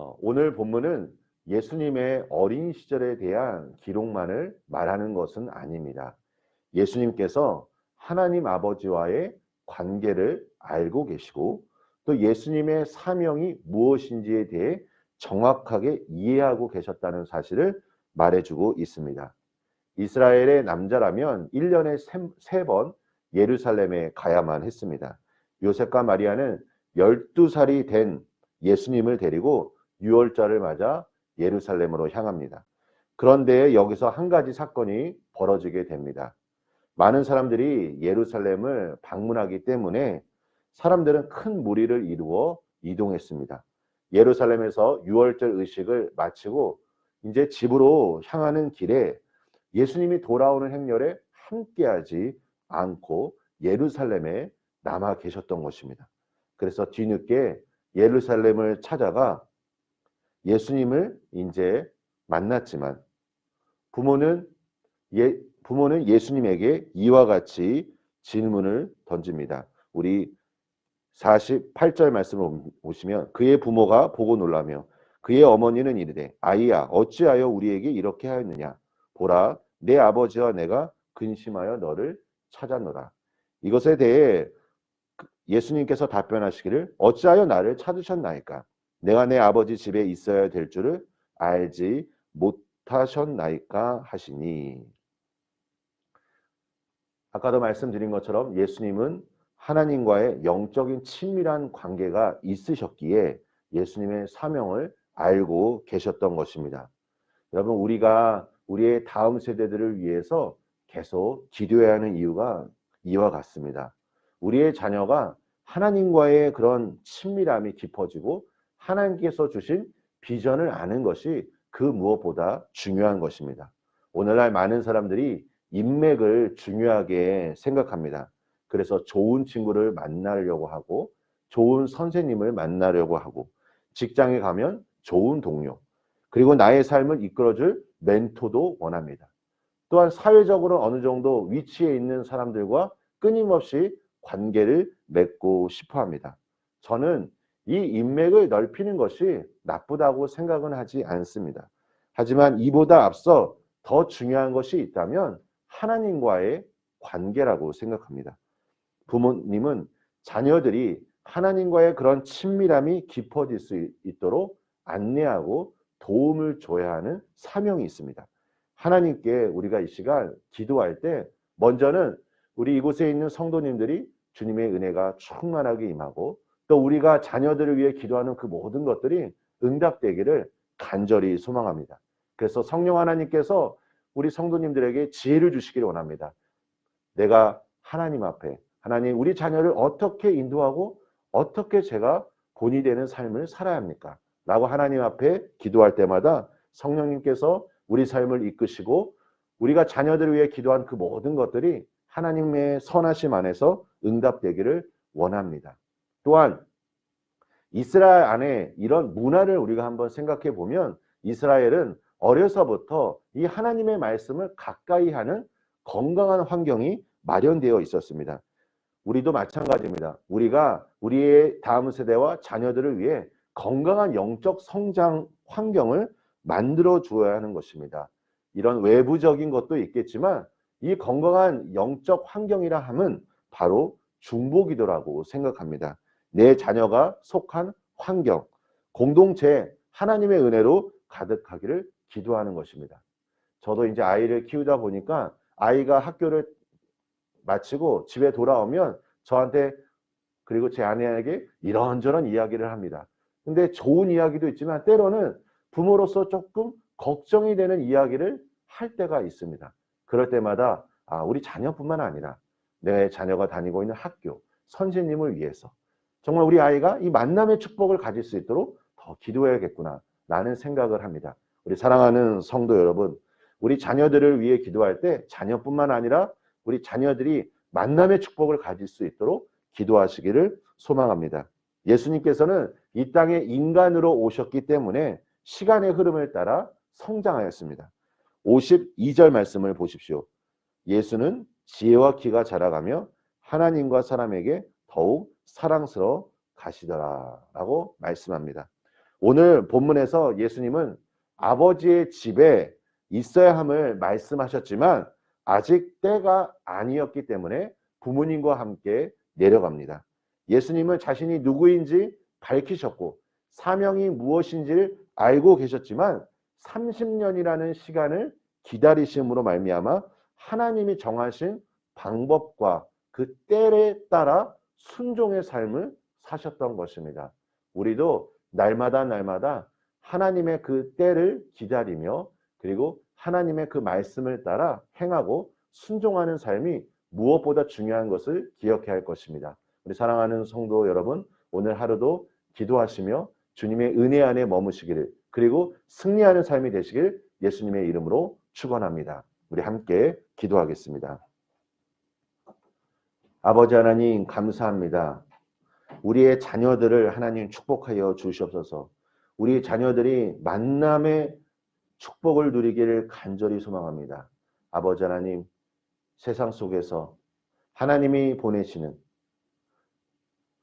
어, 오늘 본문은 예수님의 어린 시절에 대한 기록만을 말하는 것은 아닙니다. 예수님께서 하나님 아버지와의 관계를 알고 계시고 또 예수님의 사명이 무엇인지에 대해 정확하게 이해하고 계셨다는 사실을 말해주고 있습니다. 이스라엘의 남자라면 1년에 세번 예루살렘에 가야만 했습니다. 요셉과 마리아는 12살이 된 예수님을 데리고 유월절을 맞아 예루살렘으로 향합니다. 그런데 여기서 한 가지 사건이 벌어지게 됩니다. 많은 사람들이 예루살렘을 방문하기 때문에 사람들은 큰 무리를 이루어 이동했습니다. 예루살렘에서 유월절 의식을 마치고 이제 집으로 향하는 길에 예수님이 돌아오는 행렬에 함께하지 않고 예루살렘에 남아 계셨던 것입니다. 그래서 뒤늦게 예루살렘을 찾아가 예수님을 이제 만났지만 부모는 예, 부모는 예수님에게 이와 같이 질문을 던집니다. 우리 48절 말씀을 보시면 그의 부모가 보고 놀라며 그의 어머니는 이르되 아이야 어찌하여 우리에게 이렇게 하였느냐 보라 내 아버지와 내가 근심하여 너를 찾았노라. 이것에 대해 예수님께서 답변하시기를 어찌하여 나를 찾으셨나이까 내가 내 아버지 집에 있어야 될 줄을 알지 못하셨나이까 하시니 아까도 말씀드린 것처럼 예수님은 하나님과의 영적인 친밀한 관계가 있으셨기에 예수님의 사명을 알고 계셨던 것입니다. 여러분 우리가 우리의 다음 세대들을 위해서 계속 기도해야 하는 이유가 이와 같습니다. 우리의 자녀가 하나님과의 그런 친밀함이 깊어지고 하나님께서 주신 비전을 아는 것이 그 무엇보다 중요한 것입니다. 오늘날 많은 사람들이 인맥을 중요하게 생각합니다. 그래서 좋은 친구를 만나려고 하고 좋은 선생님을 만나려고 하고 직장에 가면 좋은 동료 그리고 나의 삶을 이끌어줄 멘토도 원합니다. 또한 사회적으로 어느 정도 위치에 있는 사람들과 끊임없이 관계를 맺고 싶어 합니다. 저는 이 인맥을 넓히는 것이 나쁘다고 생각은 하지 않습니다. 하지만 이보다 앞서 더 중요한 것이 있다면 하나님과의 관계라고 생각합니다. 부모님은 자녀들이 하나님과의 그런 친밀함이 깊어질 수 있도록 안내하고 도움을 줘야 하는 사명이 있습니다. 하나님께 우리가 이 시간 기도할 때 먼저는 우리 이곳에 있는 성도님들이 주님의 은혜가 충만하게 임하고 또 우리가 자녀들을 위해 기도하는 그 모든 것들이 응답되기를 간절히 소망합니다. 그래서 성령 하나님께서 우리 성도님들에게 지혜를 주시기를 원합니다. 내가 하나님 앞에 하나님 우리 자녀를 어떻게 인도하고 어떻게 제가 본이 되는 삶을 살아야 합니까? 라고 하나님 앞에 기도할 때마다 성령님께서 우리 삶을 이끄시고 우리가 자녀들을 위해 기도한 그 모든 것들이 하나님의 선하심 안에서 응답되기를 원합니다. 또한 이스라엘 안에 이런 문화를 우리가 한번 생각해 보면 이스라엘은 어려서부터 이 하나님의 말씀을 가까이 하는 건강한 환경이 마련되어 있었습니다. 우리도 마찬가지입니다. 우리가 우리의 다음 세대와 자녀들을 위해 건강한 영적 성장 환경을 만들어 주어야 하는 것입니다. 이런 외부적인 것도 있겠지만 이 건강한 영적 환경이라 함은 바로 중보기도라고 생각합니다. 내 자녀가 속한 환경, 공동체 하나님의 은혜로 가득하기를 기도하는 것입니다. 저도 이제 아이를 키우다 보니까 아이가 학교를 마치고 집에 돌아오면 저한테 그리고 제 아내에게 이런저런 이야기를 합니다. 근데 좋은 이야기도 있지만 때로는 부모로서 조금 걱정이 되는 이야기를 할 때가 있습니다. 그럴 때마다 아, 우리 자녀뿐만 아니라 내 자녀가 다니고 있는 학교, 선생님을 위해서 정말 우리 아이가 이 만남의 축복을 가질 수 있도록 더 기도해야겠구나 라는 생각을 합니다. 우리 사랑하는 성도 여러분, 우리 자녀들을 위해 기도할 때 자녀뿐만 아니라 우리 자녀들이 만남의 축복을 가질 수 있도록 기도하시기를 소망합니다. 예수님께서는 이 땅에 인간으로 오셨기 때문에 시간의 흐름을 따라 성장하였습니다. 52절 말씀을 보십시오. 예수는 지혜와 키가 자라가며 하나님과 사람에게 더욱 사랑스러워 가시더라라고 말씀합니다. 오늘 본문에서 예수님은 아버지의 집에 있어야 함을 말씀하셨지만 아직 때가 아니었기 때문에 부모님과 함께 내려갑니다. 예수님은 자신이 누구인지 밝히셨고 사명이 무엇인지를 알고 계셨지만 30년이라는 시간을 기다리심으로 말미암아 하나님이 정하신 방법과 그 때에 따라 순종의 삶을 사셨던 것입니다. 우리도 날마다 날마다 하나님의 그 때를 기다리며 그리고 하나님의 그 말씀을 따라 행하고 순종하는 삶이 무엇보다 중요한 것을 기억해야 할 것입니다. 우리 사랑하는 성도 여러분, 오늘 하루도 기도하시며 주님의 은혜 안에 머무시기를 그리고 승리하는 삶이 되시길 예수님의 이름으로 축원합니다. 우리 함께 기도하겠습니다. 아버지 하나님 감사합니다. 우리의 자녀들을 하나님 축복하여 주시옵소서. 우리 자녀들이 만남의 축복을 누리기를 간절히 소망합니다. 아버지 하나님, 세상 속에서 하나님이 보내시는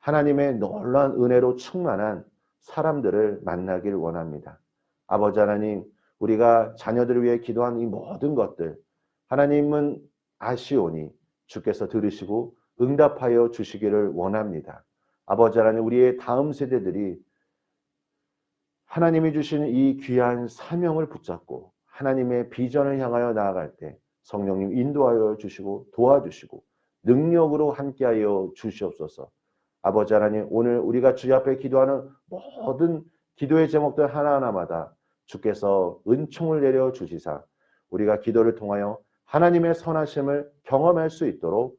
하나님의 놀라운 은혜로 충만한 사람들을 만나길 원합니다. 아버지 하나님, 우리가 자녀들을 위해 기도한 이 모든 것들, 하나님은 아시오니 주께서 들으시고 응답하여 주시기를 원합니다. 아버지 하나님, 우리의 다음 세대들이 하나님이 주신 이 귀한 사명을 붙잡고 하나님의 비전을 향하여 나아갈 때 성령님 인도하여 주시고 도와주시고 능력으로 함께하여 주시옵소서. 아버지 하나님 오늘 우리가 주의 앞에 기도하는 모든 기도의 제목들 하나하나마다 주께서 은총을 내려 주시사 우리가 기도를 통하여 하나님의 선하심을 경험할 수 있도록